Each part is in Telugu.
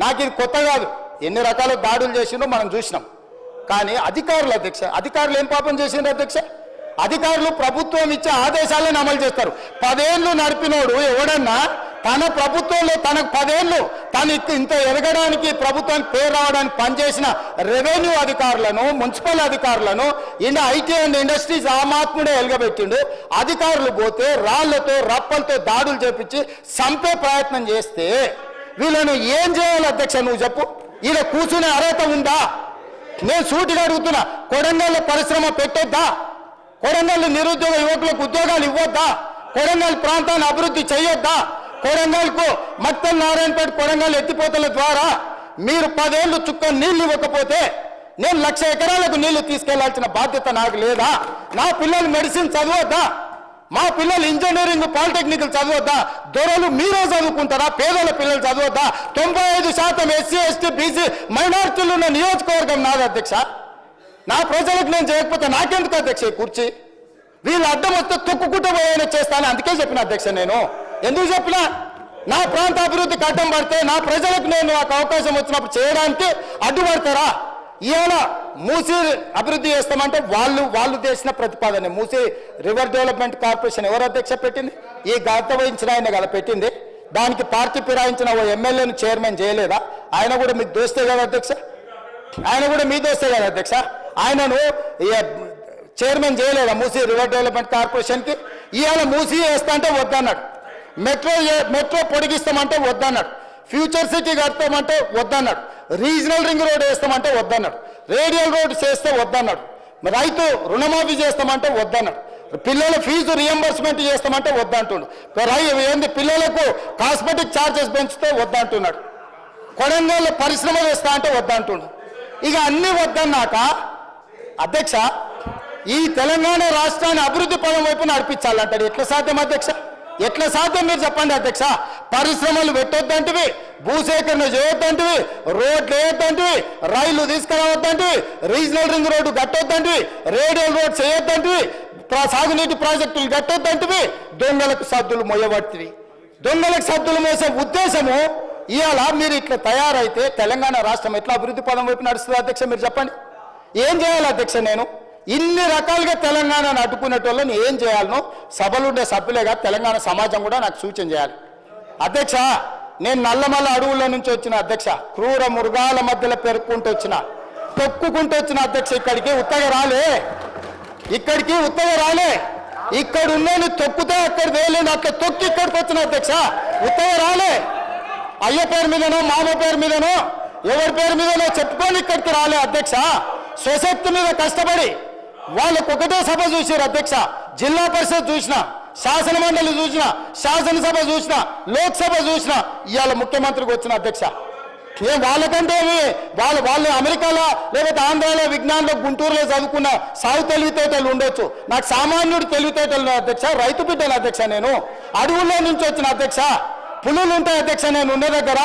నాకు ఇది కొత్త కాదు. ఎన్ని రకాల దాడులు చేసిందో మనం చూసినాం. కానీ అధికారులు అధ్యక్ష అధికారులు ఏం పాపం చేసిండ్రు అధ్యక్ష? అధికారులు ప్రభుత్వం ఇచ్చే ఆదేశాలను అమలు చేస్తారు. పదేళ్ళు నడిపినోడు ఎవడన్నా తన ప్రభుత్వంలో తనకు పదేళ్ళు తను ఇంత- ఇంత ఎదగడానికి ప్రభుత్వానికి పేరు రావడానికి పనిచేసిన రెవెన్యూ అధికారులను మున్సిపల్ అధికారులను ఇండ ఐటీ అండ్ ఇండస్ట్రీస్ ఆ మాత్ముడే ఎలగబెట్టిండు. అధికారులు పోతే రాళ్ళతో రప్పలతో దాడులు చేపించి చంపే ప్రయత్నం చేస్తే వీళ్ళను ఏం చేయాలి అధ్యక్ష నువ్వు చెప్పు. ఈయన కూర్చునే అర్హత ఉందా? నేను సూటిగా అడుగుతున్నా. కొడంగల్ పరిశ్రమ పెట్టొద్దా? కొడంగల్ నిరుద్యోగ యువకులకు ఉద్యోగాలు ఇవ్వొద్దా? కొడంగల్ ప్రాంతాన్ని అభివృద్ధి చేయొద్దా కొడంగల్కు మత్తల్ నారాయణపేట కొడంగల్ ఎత్తిపోతల ద్వారా మీరు పదేళ్ళు చుక్క నీళ్ళు ఇవ్వకపోతే నేను లక్ష ఎకరాలకు నీళ్ళు తీసుకెళ్ళాల్సిన బాధ్యత నాకు లేదా? నా పిల్లలు మెడిసిన్ చదవద్దా? మా పిల్లలు ఇంజనీరింగ్ పాలిటెక్నిక్ చదవద్దా? దొరలు మీరే చదువుకుంటారా? పేదల పిల్లలు చదవద్దా? తొంభై ఐదు శాతం ఎస్సీ ఎస్టీ బీసీ మైనార్టీలు ఉన్న నియోజకవర్గం నాది అధ్యక్ష. నా ప్రజలకు నేను చేయకపోతే నాకెందుకు అధ్యక్ష ఈ కుర్చీ? వీళ్ళు అడ్డం వస్తే తొక్కుకుంటూ పోయేలా చేస్తాను. అందుకే చెప్పిన అధ్యక్ష నేను. ఎందుకు చెప్పినా? నా ప్రాంత అభివృద్ధికి అడ్డం పడితే నా ప్రజలకు నేను నాకు అవకాశం వచ్చినప్పుడు చేయడానికి అడ్డుపడతారా? ఇవాళ మూసీ అభివృద్ధి చేస్తామంటే వాళ్ళు వాళ్ళు చేసిన ప్రతిపాదన. మూసీ రివర్ డెవలప్మెంట్ కార్పొరేషన్ ఎవరు అధ్యక్ష పెట్టింది? ఈ గత వహించిన ఆయన కదా పెట్టింది. దానికి పార్టీ ఫిరాయించిన ఓ ఎమ్మెల్యేను చైర్మన్ చేయలేదా? ఆయన కూడా మీకు దోస్తే కదా అధ్యక్ష? ఆయన కూడా మీ దోస్తే కదా అధ్యక్ష? ఆయనను చైర్మన్ చేయలేదా మూసీ రివర్ డెవలప్మెంట్ కార్పొరేషన్కి? ఇవాళ మూసీ వేస్తా అంటే వద్దన్నాడు. మెట్రో ఏ- మెట్రో పొడిగిస్తామంటే వద్దన్నాడు. ఫ్యూచర్ సిటీ కడతామంటే వద్దన్నాడు. రీజనల్ రింగ్ రోడ్ వేస్తామంటే వద్దన్నాడు. రేడియల్ రోడ్ చేస్తే వద్దన్నాడు. రైతు రుణమాఫీ చేస్తామంటే వద్దన్నాడు. పిల్లల ఫీజు రియంబర్స్మెంట్ చేస్తామంటే వద్దంటుండు. రైంది పిల్లలకు కాస్మెటిక్ ఛార్జెస్ పెంచితే వద్దంటున్నాడు. కొడంగల్ పరిశ్రమ వేస్తా అంటే వద్దంటుండు. ఇక అన్ని వద్దన్నాక అధ్యక్ష ఈ తెలంగాణ రాష్ట్రాన్ని అభివృద్ధి పదం వైపు నడిపించాలంటాడు. ఎట్లా సాధ్యం అధ్యక్ష? ఎట్లా సాధ్యం మీరు చెప్పండి అధ్యక్ష? పరిశ్రమలు పెట్టొద్దంటివి భూసేకరణ చేయొద్దంటివి రోడ్లు వేయొద్దంటివి రైళ్ళు తీసుకురావద్దంటివి రీజనల్ రింగ్ రోడ్డు కట్టొద్దంటివి రేడియల్ రోడ్ చేయొద్దంటివి సాగునీటి ప్రాజెక్టులు కట్టొద్దంటివి దొంగలకు సద్దులు మొయ్యబడుతుంది దొంగలకు సద్దులు మోసే ఉద్దేశము ఇవాళ మీరు ఇట్లా తయారైతే తెలంగాణ రాష్ట్రం ఎట్లా అభివృద్ధి పదం వైపు నడుస్తుంది అధ్యక్ష మీరు చెప్పండి. ఏం చేయాలి అధ్యక్ష నేను? ఇన్ని రకాలుగా తెలంగాణను అడ్డుకునేటోళ్ళని ఏం చేయాలనో సభలుండే సభ్యులేగా తెలంగాణ సమాజం కూడా నాకు సూచన చేయాలి. అధ్యక్ష నేను నల్లమల్ల అడవుల నుంచి వచ్చిన అధ్యక్ష క్రూర మృగాల మధ్యలో పెరుక్కుంటూ వచ్చిన తొక్కుకుంటూ వచ్చిన అధ్యక్ష ఇక్కడికి ఉత్తగా రాలే. ఇక్కడికి ఉత్తగా రాలే. ఇక్కడ ఉన్నోని తొక్కుతే అక్కడ వేయలేను అట్లా తొక్కి ఇక్కడికి వచ్చిన అధ్యక్ష ఉత్తగా రాలే. అయ్య పేరు మీదనో మామ పేరు మీదనో ఎవరి పేరు మీదనో చెప్పుకొని ఇక్కడికి రాలే అధ్యక్ష. స్వశక్తి మీద కష్టపడి వాళ్ళకు ఒకటే సభ చూసారు అధ్యక్ష జిల్లా పరిషత్ చూసినా. శాసన మండలి చూసిన శాసనసభ చూసిన లోక్సభ చూసిన ఇవాళ ముఖ్యమంత్రికి వచ్చిన అధ్యక్ష. ఏం వాళ్ళకంటే వాళ్ళు వాళ్ళు అమెరికాలో లేకపోతే ఆంధ్రాలో విజ్ఞానంలో గుంటూరులో చదువుకున్న సాగు తెలివితేటలు ఉండొచ్చు. నాకు సామాన్యుడు తెలివితేటలు అధ్యక్ష రైతు బిడ్డల అధ్యక్ష నేను. అడవుల్లో నుంచి వచ్చిన అధ్యక్ష. పులులు ఉంటాయి అధ్యక్ష నేను ఉన్న దగ్గర.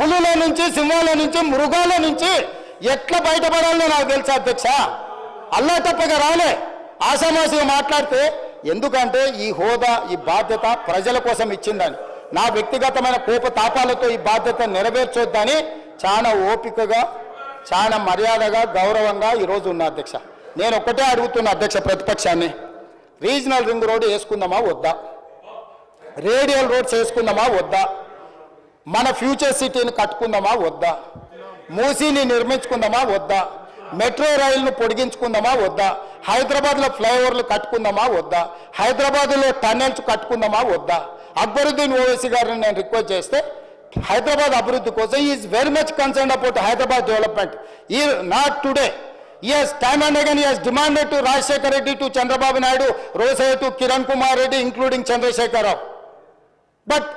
పులుల నుంచి సింహాల నుంచి మృగాల నుంచి ఎట్లా బయటపడాలో నాకు తెలుసా అధ్యక్ష. అల్లా తప్పగా రాలే. ఆషామాషిగా మాట్లాడితే ఎందుకంటే ఈ హోదా ఈ బాధ్యత ప్రజల కోసం ఇచ్చిందని. నా వ్యక్తిగతమైన కోప తాపాలతో ఈ బాధ్యత నెరవేర్చొద్దని చాలా ఓపికగా చాలా మర్యాదగా గౌరవంగా ఈరోజు ఉన్న అధ్యక్ష. నేను ఒక్కటే అడుగుతున్న అధ్యక్ష ప్రతిపక్షాన్ని రీజనల్ రింగ్ రోడ్డు వేసుకుందామా వద్దా? రేడియల్ రోడ్స్ వేసుకుందామా వద్దా? మన ఫ్యూచర్ సిటీని కట్టుకుందామా వద్దా? మూసీని నిర్మించుకుందామా వద్దా? మెట్రో రైలును పొడిగించుకుందామా వద్దా? హైదరాబాద్లో ఫ్లైఓవర్లు కట్టుకుందామా వద్దా? హైదరాబాద్లో టన్నెల్స్ కట్టుకుందామా వద్దా? అక్బరుద్దీన్ ఓవైసీ గారిని నేను రిక్వెస్ట్ చేస్తే హైదరాబాద్ అభివృద్ధి కోసం is very much concern about Hyderabad development he not today Yes, time and again he has to to Reddy to Chandrababu Naidu Naidu, to Kiran Kumar Reddy including including but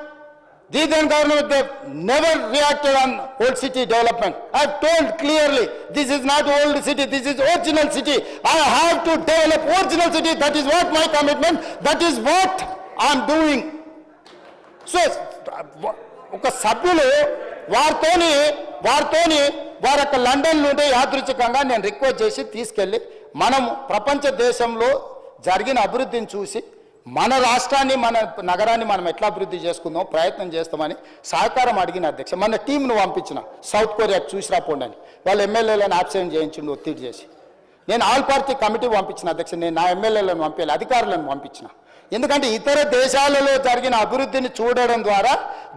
the then government, they never reacted on old city development. I've told clearly, this is not old city, this is original city. I have to develop original city, that is what my commitment, that is what I'm doing. So ఒక సభ్యులు వారితోని వారితోని వారి యొక్క లండన్ నుండి యాదృచ్ఛికంగా నేను రిక్వెస్ట్ చేసి తీసుకెళ్ళి మనం ప్రపంచ దేశంలో జరిగిన అభివృద్ధిని చూసి మన రాష్ట్రాన్ని మన నగరాన్ని మనం ఎట్లా అభివృద్ధి చేసుకుందాం ప్రయత్నం చేస్తామని సహకారం అడిగిన అధ్యక్ష మన టీంను పంపించిన సౌత్ కొరియాకి చూసి రాపోండి అని. వాళ్ళ ఎమ్మెల్యేలను ఆబ్సెంట్ చేయించిండు ఒత్తిడి చేసి. నేను ఆల్ పార్టీ కమిటీ పంపించిన అధ్యక్ష నేను నా ఎమ్మెల్యేలను పంపించాలి అధికారులను పంపించిన. ఎందుకంటే ఇతర దేశాలలో జరిగిన అభివృద్ధిని చూడడం ద్వారా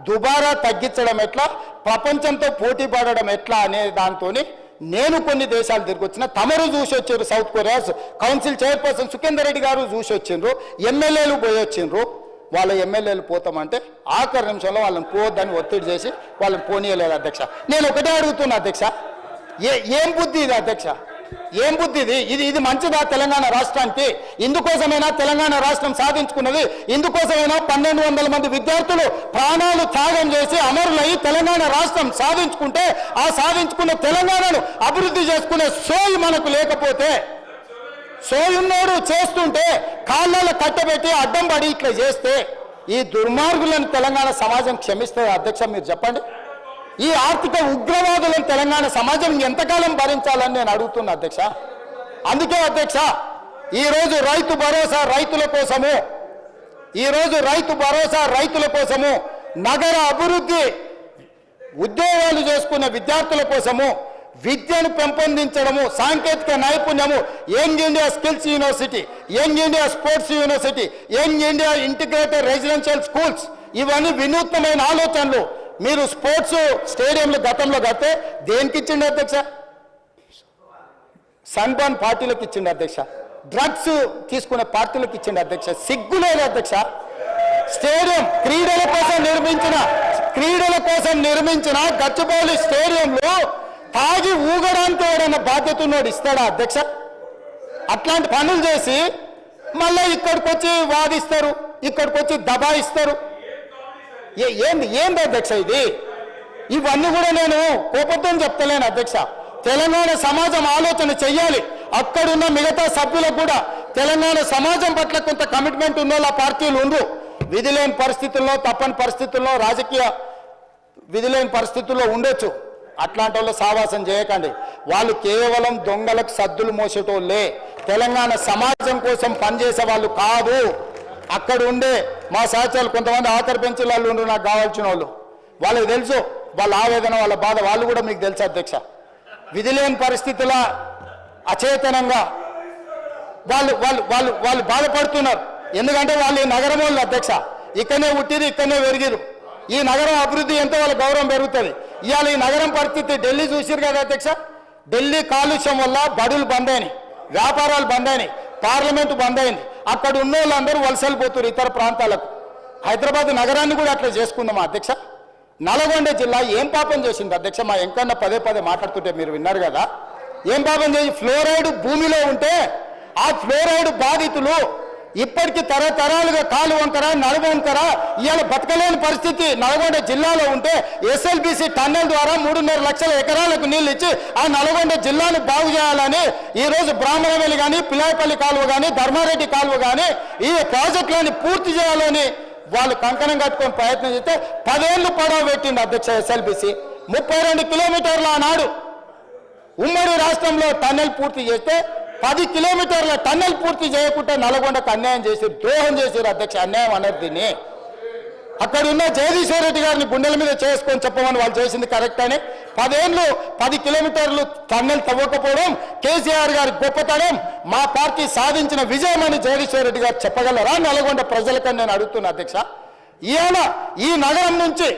దుబారా తగ్గించడం ఎట్లా ప్రపంచంతో పోటీ పడడం ఎట్లా అనే దాంతోని నేను కొన్ని దేశాలు తిరిగి వచ్చిన తమరు చూసి వచ్చారు South Korea council chairperson Sukender Reddy గారు చూసి వచ్చిండ్రు ఎమ్మెల్యేలు పోయి వచ్చిండ్రు వాళ్ళ ఎమ్మెల్యేలు పోతామంటే ఆఖరి నిమిషంలో వాళ్ళని పోవద్దని ఒత్తిడి చేసి వాళ్ళని పోనీయలేదు అధ్యక్ష. నేను ఒకటే అడుగుతున్నా అధ్యక్ష ఏ ఏం బుద్ధి ఇది అధ్యక్ష? ఏం బుద్ధి ఇది? ఇది ఇది మంచిదా తెలంగాణ రాష్ట్రానికి? ఇందుకోసమైనా తెలంగాణ రాష్ట్రం సాధించుకున్నది ఇందుకోసమైనా పన్నెండు వందల మంది విద్యార్థులు ప్రాణాలు త్యాగం చేసి అమరులై తెలంగాణ రాష్ట్రం సాధించుకుంటే ఆ సాధించుకున్న తెలంగాణను అభివృద్ధి చేసుకునే సోయి మనకు లేకపోతే సోయున్నోడు చేస్తుంటే కాళ్ళలో కట్టబెట్టి అడ్డం పడి ఇట్లా చేస్తే ఈ దుర్మార్గులను తెలంగాణ సమాజం క్షమిస్తే అధ్యక్ష మీరు చెప్పండి. ఈ ఆర్థిక ఉగ్రవాదులను తెలంగాణ సమాజం ఎంతకాలం భరించాలని నేను అడుగుతున్నా అధ్యక్ష? అందుకే అధ్యక్ష ఈరోజు రైతు భరోసా రైతుల కోసము ఈరోజు రైతు భరోసా రైతుల కోసము నగర అభివృద్ధి ఉద్యోగాలు చేసుకున్న విద్యార్థుల కోసము విద్యను పెంపొందించడము సాంకేతిక నైపుణ్యము young India skills university young India sports university young India integrated residential schools ఇవన్నీ వినూత్నమైన ఆలోచనలు. మీరు స్పోర్ట్స్ స్టేడియంలు గతంలో కడితే దేనికి ఇచ్చిండు అధ్యక్ష? సన్బాన్ పార్టీలకు ఇచ్చిండు అధ్యక్ష. డ్రగ్స్ తీసుకునే పార్టీలకు ఇచ్చిండు అధ్యక్ష. సిగ్గులేదు అధ్యక్ష. స్టేడియం క్రీడల కోసం నిర్మించిన క్రీడల కోసం నిర్మించిన గచ్చిబౌలి స్టేడియంలో తాగి ఊగడానికి ఎవరైనా బాధ్యత ఉన్నాడు ఇస్తాడా అధ్యక్ష? అట్లాంటి పనులు చేసి మళ్ళీ ఇక్కడికి వచ్చి వాదిస్తారు ఇక్కడికి వచ్చి దబాయిస్తారు. ఏంది ఏంది అధ్యక్ష ఇది? ఇవన్నీ కూడా నేను కోపంతో చెప్తలేను అధ్యక్ష. తెలంగాణ సమాజం ఆలోచన చెయ్యాలి. అక్కడున్న మిగతా సభ్యులకు కూడా తెలంగాణ సమాజం పట్ల కొంత కమిట్మెంట్ ఉన్న పార్టీలు ఉండ్రు విధి లేని పరిస్థితుల్లో తప్పని పరిస్థితుల్లో రాజకీయ విధి లేని పరిస్థితుల్లో ఉండొచ్చు. అట్లాంటి వాళ్ళు సావాసం చేయకండి. వాళ్ళు కేవలం దొంగలకు సద్దులు మోసేటోళ్ళే. తెలంగాణ సమాజం కోసం పనిచేసే వాళ్ళు కాదు. అక్కడ ఉండే మా సహచరులు కొంతమంది ఆఖరి బెంచ్ వాళ్ళు ఉండరు నాకు కావాల్సిన వాళ్ళు. వాళ్ళకి తెలుసు వాళ్ళ ఆవేదన వాళ్ళ బాధ వాళ్ళు కూడా మీకు తెలుసు అధ్యక్ష. విధి లేని పరిస్థితుల అచేతనంగా వాళ్ళు వాళ్ళు వాళ్ళు వాళ్ళు బాధపడుతున్నారు. ఎందుకంటే వాళ్ళు ఈ నగరం వాళ్ళు అధ్యక్ష. ఇక్కడనే పుట్టిరు ఇక్కడనే పెరిగిరు ఈ నగరం అభివృద్ధి ఎంతో వాళ్ళ గౌరవం పెరుగుతుంది. ఇవాళ ఈ నగరం పరిస్థితి ఢిల్లీ చూసిరు కదా అధ్యక్ష. ఢిల్లీ కాలుష్యం వల్ల బడులు బంద్ అయినాయి వ్యాపారాలు బంద్ అయినాయి పార్లమెంటు బంద్ అయింది. అక్కడ ఉన్న వాళ్ళందరూ వలసలు పోతున్నారు ఇతర ప్రాంతాలకు. హైదరాబాద్ నగరాన్ని కూడా అట్లా చేసుకుందాం అధ్యక్ష. నల్గొండ జిల్లా ఏం పాపం చేసింది అధ్యక్ష? మా ఎంకన్న పదే పదే మాట్లాడుతుంటే మీరు విన్నారు కదా. ఏం పాపం చేసి? ఫ్లోరైడ్ భూమిలో ఉంటే ఆ ఫ్లోరైడ్ బాధితులు ఇప్పటికి తరతరాలుగా కాలు వంకర నడుము వంకర ఇవాళ బతకలేని పరిస్థితి. నల్గొండ జిల్లాలో ఉంటే ఎస్ఎల్బిసి టన్నెల్ ద్వారా మూడున్నర లక్షల ఎకరాలకు నీళ్ళు ఇచ్చి ఆ నల్గొండ జిల్లాను బాగు చేయాలని ఈ రోజు కానీ పిలాయపల్లి కాలువ కానీ ధర్మారెడ్డి కాలువ కానీ ఈ ప్రాజెక్టులని పూర్తి చేయాలని వాళ్ళు కంకణం కట్టుకొని ప్రయత్నం చేస్తే పదేళ్ళు పడవ పెట్టింది అధ్యక్ష ఎస్ఎల్బిసి. ముప్పై రెండు కిలోమీటర్ల ఆనాడు ఉమ్మడి రాష్ట్రంలో టన్నెల్ పూర్తి చేస్తే పది కిలోమీటర్ల టన్నెల్ పూర్తి చేయకుండా నల్గొండకు అన్యాయం చేసి ద్రోహం చేశారు అధ్యక్ష అన్యాయం అన్నారు దీన్ని. అక్కడ ఉన్న జగదీశ్వర రెడ్డి గారిని గుండెల మీద చేసుకొని చెప్పమని వాళ్ళు చేసింది కరెక్ట్ అని. పదేళ్ళు పది కిలోమీటర్లు టన్నెల్ తవ్వకపోవడం కేసీఆర్ గారి గొప్పతనం మా పార్టీ సాధించిన విజయం అని జగదీశ్వర రెడ్డి గారు చెప్పగలరా? నల్గొండ ప్రజలకని నేను అడుగుతున్నా అధ్యక్ష. ఈయన ఈ నగరం నుంచి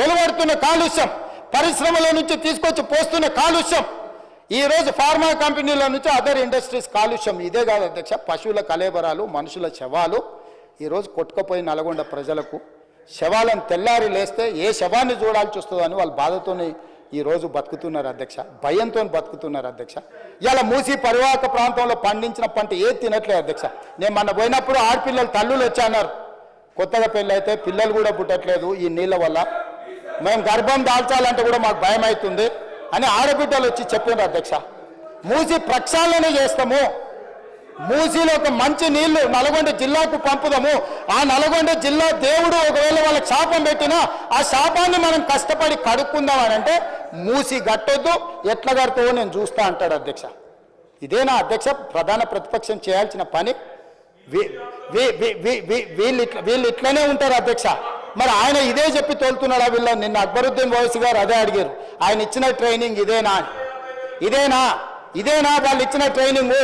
వెలువడుతున్న కాలుష్యం పరిశ్రమల నుంచి తీసుకొచ్చి పోస్తున్న కాలుష్యం ఈరోజు ఫార్మా కంపెనీల నుంచి అదర్ ఇండస్ట్రీస్ కాలుష్యం. ఇదే కాదు అధ్యక్ష పశువుల కలేబరాలు మనుషుల శవాలు. ఈరోజు కొట్టుకుపోయి నల్గొండ ప్రజలకు శవాలను తెల్లారి లేస్తే ఏ శవాన్ని చూడాల్సి వస్తుందని అని వాళ్ళ బాధతోని ఈ రోజు బతుకుతున్నారు అధ్యక్ష. భయంతో బతుకుతున్నారు అధ్యక్ష. ఇలా మూసి పరివాహక ప్రాంతంలో పండించిన పంట ఏది తినట్లేదు అధ్యక్ష. నేను మొన్న పోయినప్పుడు ఆడపిల్లలు తల్లులు వచ్చాన్నారు. కొత్తగా పెళ్ళి అయితే పిల్లలు కూడా పుట్టట్లేదు ఈ నీళ్ళ వల్ల. మేము గర్భం దాల్చాలంటే కూడా మాకు భయం అవుతుంది. అని ఆడబిడ్డలు వచ్చి చెప్పిండ్రు అధ్యక్ష. మూసి ప్రక్షాళన చేస్తాము. మూసీలో ఒక మంచి నీళ్ళు నల్గొండ జిల్లాకు పంపుదాము. ఆ నల్గొండ జిల్లా దేవుడు ఒకవేళ వాళ్ళకి శాపం పెట్టినా ఆ శాపాన్ని మనం కష్టపడి కడుక్కుందాం అని అంటే మూసి గట్టొద్దు ఎట్లా కడతావో నేను చూస్తా అంటాడు అధ్యక్ష. ఇదేనా అధ్యక్ష ప్రధాన ప్రతిపక్షం చేయాల్సిన పని. వీళ్ళు ఇట్లా వీళ్ళు ఇట్లనే ఉంటారు అధ్యక్ష. మరి ఆయన ఇదే చెప్పి తోలుతున్నాడా వీళ్ళ? నిన్న అక్బరుద్దీన్ ఓవైసీ గారు అదే అడిగారు. ఆయన ఇచ్చిన ట్రైనింగ్ ఇదేనా? ఇదేనా? ఇదేనా? వాళ్ళు ఇచ్చిన ట్రైనింగ్.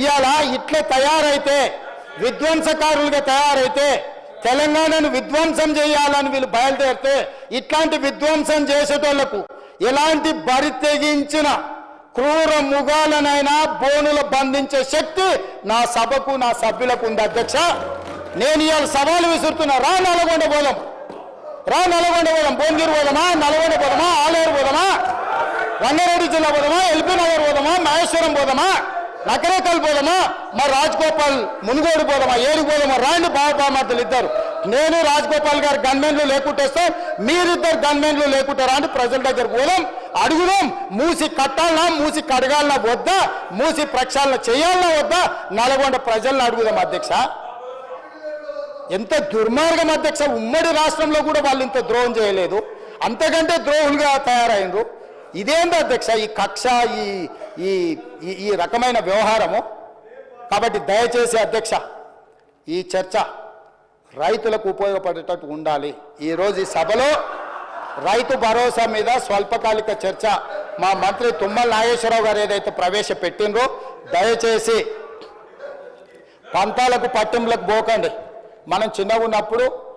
ఇవాళ ఇట్లా తయారైతే విధ్వంసకారులుగా తయారైతే తెలంగాణను విధ్వంసం చేయాలని వీళ్ళు బయలుదేరితే ఇట్లాంటి విధ్వంసం చేసేటోళ్ళకు ఎలాంటి బరి తెగించిన క్రూర ముగాలనైనా బోనులు బంధించే శక్తి నా సభకు నా సభ్యులకు ఉంది అధ్యక్ష. నేను ఇవాళ సవాలు విసురుతున్నా. రా నల్గొండ పోదాం. రా నల్గొండ పోదాం. భువనగిరి పోదామా? నల్గొండ పోదామా? ఆలేరు పోదామా? రంగారెడ్డి జిల్లా పోదామా? ఎల్బీ నగర్ పోదామా? మహేశ్వరం పోదామా? నకరేకల్ పోదామా? మా రాజ్గోపాల్ మునుగోడు పోదామా? ఏడు పోదామా? రాండి బాబామర్తలు ఇద్దరు. నేను రాజ్గోపాల్ గారు గన్మెన్లు లేకుంటేస్తే మీరిద్దరు గన్మెన్లు లేకుంటారా అని ప్రజల దగ్గర పోదాం. అడుగుదాం. మూసి కట్టాలనా? మూసి కడగాలనా? వద్దా? మూసి ప్రక్షాళన చేయాలనా? వద్దా? నల్గొండ ప్రజలను అడుగుదాం అధ్యక్ష. ఎంత దుర్మార్గం అధ్యక్ష ఉమ్మడి రాష్ట్రంలో కూడా వాళ్ళు ఇంత ద్రోహం చేయలేదు. అంతకంటే ద్రోహులుగా తయారైనరు ఇదేంటి అధ్యక్ష ఈ కక్ష ఈ ఈ ఈ- ఈ రకమైన వ్యవహారము? కాబట్టి దయచేసి అధ్యక్ష ఈ చర్చ రైతులకు ఉపయోగపడేటట్టు ఉండాలి. ఈరోజు ఈ సభలో రైతు భరోసా మీద స్వల్పకాలిక చర్చ మా మంత్రి తుమ్మల నాగేశ్వరరావు గారు ఏదైతే ప్రవేశపెట్టిండ్రో దయచేసి పంతాలకు పట్టింపులకు పోకండి. మనం చిన్నగా ఉన్నప్పుడు